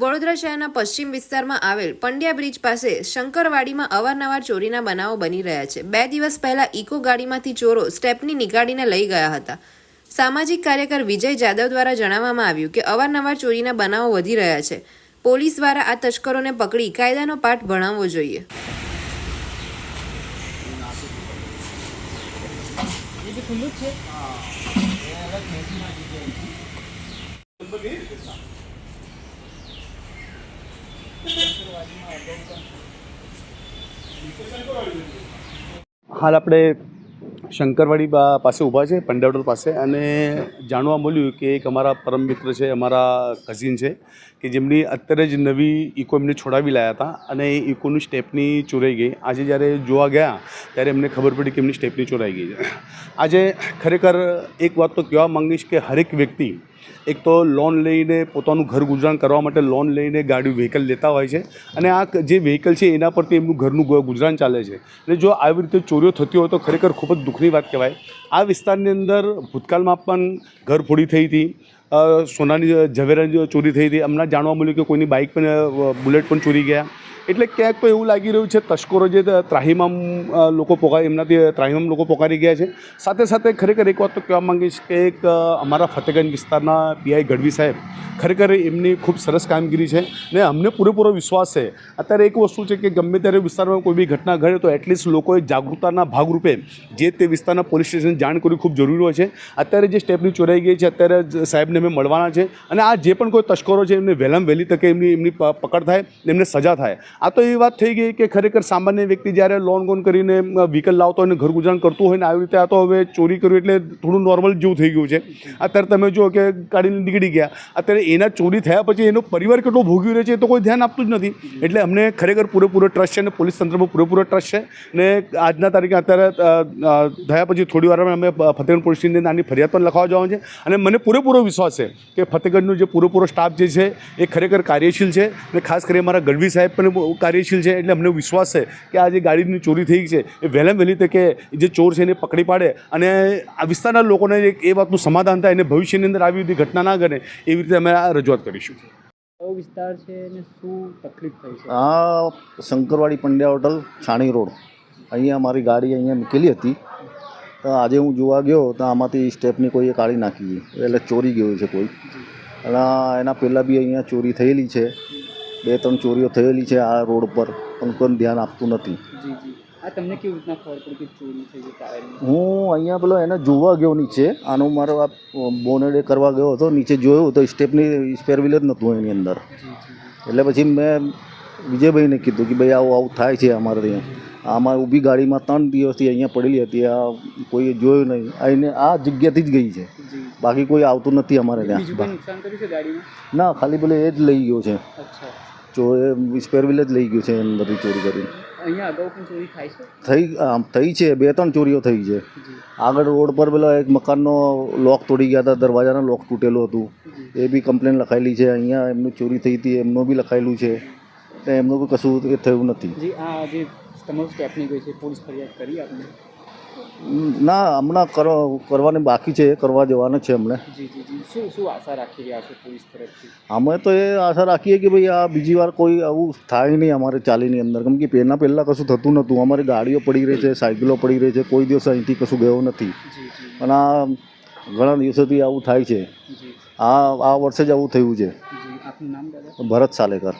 વડોદરા શહેરના પશ્ચિમ વિસ્તારમાં આવેલ પંડ્યા બ્રિજ પાસે શંકરવાડીમાં અવારનવાર ચોરીના બનાવો બની રહ્યા છે. બે દિવસ પહેલા ઇકો ગાડીમાંથી ચોરો સ્ટેપની નીકાળીને લઈ ગયા હતા. સામાજિક કાર્યકર વિજય જાદવ દ્વારા જણાવવામાં આવ્યું કે અવારનવાર ચોરીના બનાવો વધી રહ્યા છે. પોલીસ દ્વારા આ તસ્કરોને પકડી કાયદાનો પાઠ ભણાવવો જોઈએ. હાલ આપણે શંકરવાડી પાસે ઊભા છે પંડાવડર પાસે અને જાણવા મળ્યું કે એક અમારા પરમ મિત્ર છે, અમારા કઝિન છે કે જેમની અત્યારે જ નવી ઇકો એમને છોડાવી લાયા હતા અને એ ઇકોની સ્ટેપની ચોરાઈ ગઈ. આજે જ્યારે જોવા ગયા ત્યારે એમને ખબર પડી કે એમની સ્ટેપની ચોરાઈ ગઈ છે. આજે ખરેખર એક વાત તો કહેવા માંગીશ કે હરેક વ્યક્તિ એક તો લોન લઈને પોતાનું ઘર ગુજરાન કરવા માટે લોન લઈને ગાડી વ્હીકલ લેતા હોય છે અને આ જે વ્હીકલ છે એના પરથી એમનું ઘરનું ગુજરાન ચાલે છે. અને જો આવી રીતે ચોરીઓ થતી હોય તો ખરેખર ખૂબ જ દુઃખની વાત કહેવાય. આ વિસ્તારની અંદર ભૂતકાળમાં પણ ઘર ફોડી થઈ હતી. સોનાની ઝવેરાની ચોરી થઈ હતી હમણાં જાણવા મળ્યું કે કોઈની બાઇક પણ બુલેટ પણ ચોરી ગયા. એટલે ક્યાંક તો એવું લાગી રહ્યું છે, તસ્કરો જે ત્રાહીમામ લોકો પોકારી એમનાથી ત્રાહીમામ લોકો પોકારી ગયા છે. સાથે સાથે ખરેખર એક વાત તો કહેવા માંગીશ કે એક અમારા ફતેગંજ વિસ્તારના પીઆઈ ગઢવી સાહેબ, ખરેખર એમની ખૂબ સરસ કામગીરી છે ને અમને પૂરેપૂરો વિશ્વાસ છે. અત્યારે એક વસ્તુ છે કે ગમે ત્યારે વિસ્તારમાં કોઈ બી ઘટના ઘડે તો એટલીસ્ટ લોકોએ જાગૃતતાના ભાગરૂપે જે તે વિસ્તારના પોલીસ સ્ટેશન જાણ કરવી ખૂબ જરૂરી હોય છે. અત્યારે જે સ્ટેપની ચોરાઈ ગઈ છે, અત્યારે જ સાહેબને અમે મળવાના છે અને આ જે પણ કોઈ તસ્કરો છે, એમને વહેલામ વહેલી તકે એમની એમની પકડ થાય, એમને સજા થાય. આ તો એવી વાત થઈ ગઈ કે ખરેખર સામાન્ય વ્યક્તિ જ્યારે લોન ગોન કરીને વ્હીકલ લાવતો હોય અને ઘર ગુજરાન કરતું હોય ને આવી રીતે આ તો હવે ચોરી કર્યું એટલે થોડું નોર્મલ જેવું થઈ ગયું છે. અત્યારે તમે જુઓ કે ગાડીને નીકળી ગયા. અત્યારે એના ચોરી થયા પછી એનો પરિવાર કેટલો ભોગવી રહ્યો છે એ તો કોઈ ધ્યાન આપતું જ નથી. એટલે અમને ખરેખર પૂરેપૂરો ટ્રસ્ટ છે અને પોલીસ તંત્રમાં પૂરેપૂરો ટ્રસ્ટ છે. ને આજના તારીખે અત્યારે થયા પછી થોડી વારમાં અમે ફતેગંજ પોલીસ સ્ટેશનની આની ફરિયાદ પણ લખવા જવાનું છે. અને મને પૂરેપૂરો વિશ્વાસ છે કે ફતેગઢનું જે પૂરેપૂરો સ્ટાફ જે છે એ ખરેખર કાર્યશીલ છે અને ખાસ કરી અમારા ગઢવી સાહેબ પણ બહુ કાર્યશીલ છે એટલે અમને વિશ્વાસ છે કે આ જે ગાડીની ચોરી થઈ છે એ વહેલામાં વહેલી તકે જે ચોર છે એને પકડી પાડે અને આ વિસ્તારના લોકોને એક એ વાતનું સમાધાન થાય અને ભવિષ્યની અંદર આવી બધી ઘટના ના બને એવી રીતે અમે આ રજૂઆત કરીશું. વિસ્તાર છે અને શું તકલીફ થઈ છે? આ શંકરવાડી પંડ્યા હોટલ છાણી રોડ. અહીંયા મારી ગાડી અહીંયા મૂકેલી હતી. તો આજે હું જોવા ગયો તો આમાંથી સ્ટેપની કોઈએ કાઢી નાખી. એટલે ચોરી ગયું છે કોઈ. અને એના પહેલાં બી અહીંયા ચોરી થયેલી છે. બે ત્રણ ચોરીઓ થયેલી છે આ રોડ પર પણ કોઈ ધ્યાન આપતું નથી. હું અહીંયા પેલો એને જોવા ગયો નીચે. આનો મારો આ બોનેડે કરવા ગયો હતો. નીચે જોયું તો સ્ટેપની સ્પેર વ્હીલ જ નહોતું એની અંદર. એટલે પછી મેં વિજયભાઈને કીધું કે ભાઈ આવું આવું થાય છે અમારે ત્યાં. આમાં ઊભી ગાડીમાં ત્રણ દિવસથી અહીંયા પડેલી હતી. આ કોઈએ જોયું નહીં. આઈને આ જગ્યાથી જ ગઈ છે. બાકી કોઈ આવતું નથી અમારે ત્યાં. ના ખાલી ભલે એ જ લઈ ગયો છે. ચોરે સ્પેર વ્હીલ જ લઈ ગયું છે એમ બધી ચોરી છે? થઈ થઈ છે. બે ત્રણ ચોરીઓ થઈ છે. આગળ રોડ પર પેલા એક મકાનનો લોક તોડી ગયા હતા. દરવાજાનો લોક તૂટેલું હતું. એ બી કમ્પ્લેન લખાયેલી છે. અહીંયા એમનું ચોરી થઈ હતી. એમનું બી લખાયેલું છે. એમનું બી કશું એ થયું નથી. આ જે તમારું સ્ટેપની ગઈ છે પોલીસ ફરિયાદ કરી આપને? ના હમણાં કરવા કરવાની બાકી છે કરવા જવાના છે અમને જી જી જી. શું શું આશા રાખી રહ્યા છો પોલીસ તરફથી? અમે તો એ આશા રાખીએ કે ભાઈ આ બીજી વાર કોઈ આવું થાય નહીં અમારે ચાલીની અંદર. કેમ કે પહેલાં પહેલાં કશું થતું નહોતું. અમારી ગાડીઓ પડી રહી છે સાયકલો પડી રહી છે. કોઈ દિવસ અહીંથી કશું ગયો નથી. પણ આ ઘણા દિવસોથી આવું થાય છે. આ આ વર્ષે જ આવું થયું છે. ભરત સાલેકર.